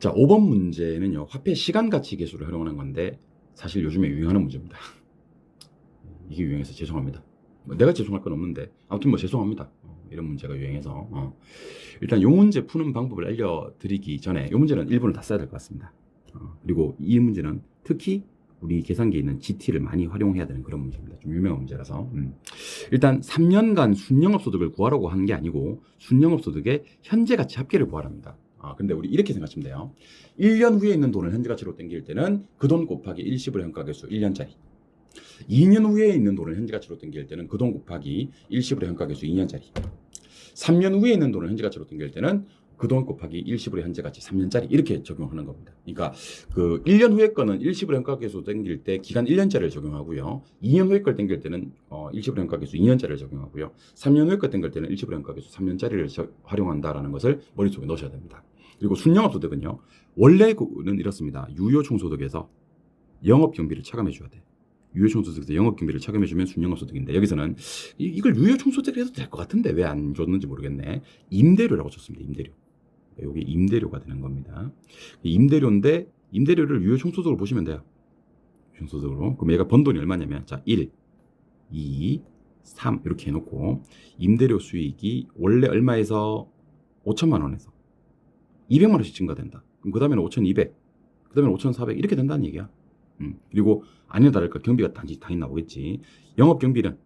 5번 문제는요. 화폐 시간 가치 계수를 활용하는 건데 사실 요즘에 유행하는 문제입니다. 이게 유행해서 죄송합니다. 뭐 내가 죄송할 건 없는데 아무튼 뭐 죄송합니다. 어, 이런 문제가 유행해서 어. 일단 요 문제 푸는 방법을 알려드리기 전에 요 문제는 1분을 다 써야 될 것 같습니다. 어, 그리고 이 문제는 특히 우리 계산기에 있는 GT를 많이 활용해야 되는 그런 문제입니다. 좀 유명한 문제라서. 음. 일단 3년간 순영업 소득을 구하라고 하는 게 아니고 순영업 소득의 현재 가치 합계를 구하랍니다. 아, 근데 우리 이렇게 생각하시면 돼요. 1년 후에 있는 돈을 현재 가치로 땡길 때는 그 돈 곱하기 일시불 현가계수 1년짜리. 2년 후에 있는 돈을 현재 가치로 땡길 때는 그 돈 곱하기 일시불의 현가계수 2년짜리. 3년 후에 있는 돈을 현재 가치로 땡길 때는 그돈 곱하기 일시불의 현재 가치 3년짜리 이렇게 적용하는 겁니다. 그러니까 그 1년 후에 거는 일시불 현가계수 땡길 때 기간 1년짜리를 적용하고요. 2년 후에 걸 땡길 때는 어, 일시불 현가계수 2년짜리를 적용하고요. 3년 후에 걸 땡길 때는 일시불 현가계수 3년짜리를 저- 활용한다라는 것을 머릿속에 넣으셔야 됩니다. 그리고 순영업 소득은요. 원래는 이렇습니다. 유효 총소득에서 영업 경비를 차감해 줘야 돼. 유효 총소득에서 영업 경비를 차감해 주면 순영업 소득인데 여기서는 이, 이걸 유효 총소득을 해도 될 것 같은데 왜 안 줬는지 모르겠네. 임대료라고 줬습니다. 임대료. 여기 임대료가 되는 겁니다. 임대료인데 임대료를 유효 총소득으로 보시면 돼요. 총소득으로. 그럼 얘가 번 돈이 얼마냐면 자 1, 2, 3 이렇게 해 놓고 임대료 수익이 원래 얼마에서 5천만 원에서 200만 원씩 증가된다. 그럼 그 다음에는 5,200, 그 다음에는 5,400 이렇게 된다는 얘기야. 음. 그리고 아니나 다를까 경비가 당연히, 당연히 나오겠지. 영업 경비는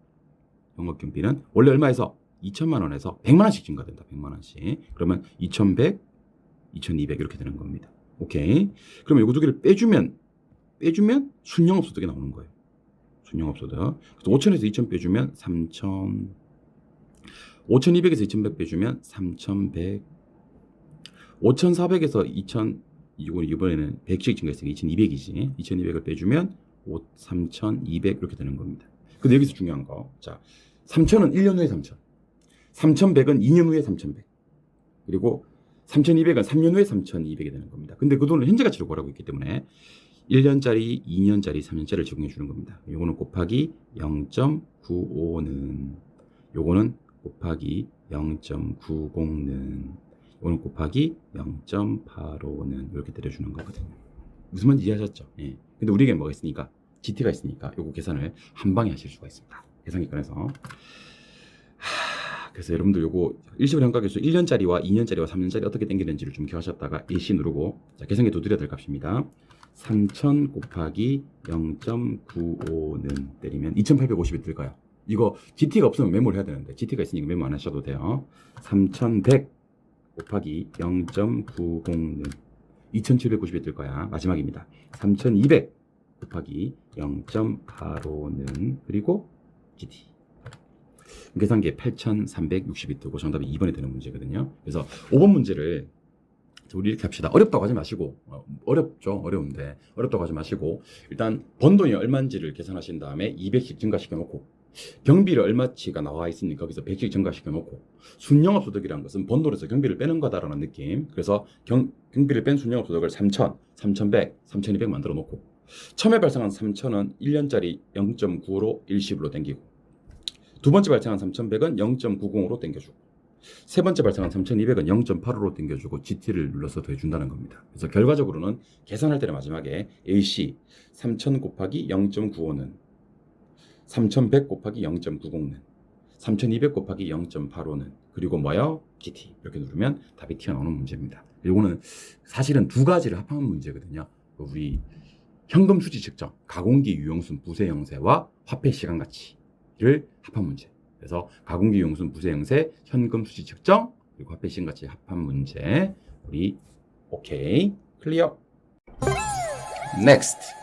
영업 경비는 원래 얼마에서 2천만 원에서 100만 원씩 증가된다. 100만 원씩. 그러면 2,100, 2,200 이렇게 되는 겁니다. 오케이. 그러면 이거 두 개를 빼주면 빼주면 순영업 소득이 나오는 거예요. 순영업 소득. 그래서 5천에서 2천 빼주면 3천 5,200에서 2,100 빼주면 3,100 5,400에서 2,000 이건 이번에는 100씩 증가했으니까 2,200이지. 2,200을 빼주면 5, 3,200 이렇게 되는 겁니다. 근데 여기서 중요한 거. 자, 3,000은 1년 후에 3,000. 3,100은 2년 후에 3,100. 그리고 3,200은 3년 후에 3,200이 되는 겁니다. 근데 그 돈을 현재 가치로 구하라고 했기 때문에 1년짜리, 2년짜리, 3년짜리를 적용해 주는 겁니다. 요거는 곱하기 0.95는 요거는 곱하기 0.90는 요거는 곱하기 0.85는 이렇게 때려 주는 거거든요. 무슨 말인지 이해하셨죠? 예. 근데 우리에게 뭐가 있으니까 GT가 있으니까 요거 계산을 한 방에 하실 수가 있습니다. 계산기 꺼내서 하, 그래서 여러분들 요거 일시불 현가계수 1년짜리와 2년짜리와 3년짜리 어떻게 땡기는지를 좀 기억하셨다가 일시 누르고 자 계산기 두드려 될 값입니다. 3000 곱하기 0.95는 때리면 2850이 뜰까요? 이거 GT가 없으면 메모를 해야 되는데 GT가 있으니까 메모 안 하셔도 돼요. 3100 곱하기 0.90는 2790이 뜰 거야. 마지막입니다. 3200 곱하기 0.85는 그리고 GT. 계산기에 8360이 뜨고 정답이 2번이 되는 문제거든요. 그래서 5번 문제를 우리 이렇게 합시다. 어렵다고 하지 마시고 어, 어렵죠. 어려운데 어렵다고 하지 마시고 일단 번 돈이 얼마인지를 계산하신 다음에 200씩 증가시켜 놓고 경비를 얼마치가 나와 있으니 거기서 100씩 증가시켜 놓고 순영업 소득이라는 것은 번 돈에서 경비를 빼는 거다라는 느낌. 그래서 경, 경비를 뺀 순영업 소득을 3,000, 3,100, 3,200 만들어 놓고 처음에 발생한 3,000은 1년짜리 0.95로 일시불로 땡기고 두 번째 발생한 3,100은 0.90으로 땡겨주고 세 번째 발생한 3,200은 0.85로 땡겨주고 GT를 눌러서 더해준다는 겁니다. 그래서 결과적으로는 계산할 때는 마지막에 AC 3,000 곱하기 0.95는 3,100 곱하기 0.90는 3,200 곱하기 0.85는 그리고 뭐요? GT 이렇게 누르면 답이 튀어나오는 문제입니다. 이거는 사실은 두 가지를 합한 문제거든요. 우리 현금 수지 측정, 가공기 유용순 부세 형세와 화폐 시간 가치 를 합한 문제. 그래서 가공기 유용순 부세 형세, 현금 수지 측정 그리고 화폐 시간 가치 합한 문제. 우리 오케이 클리어. Next.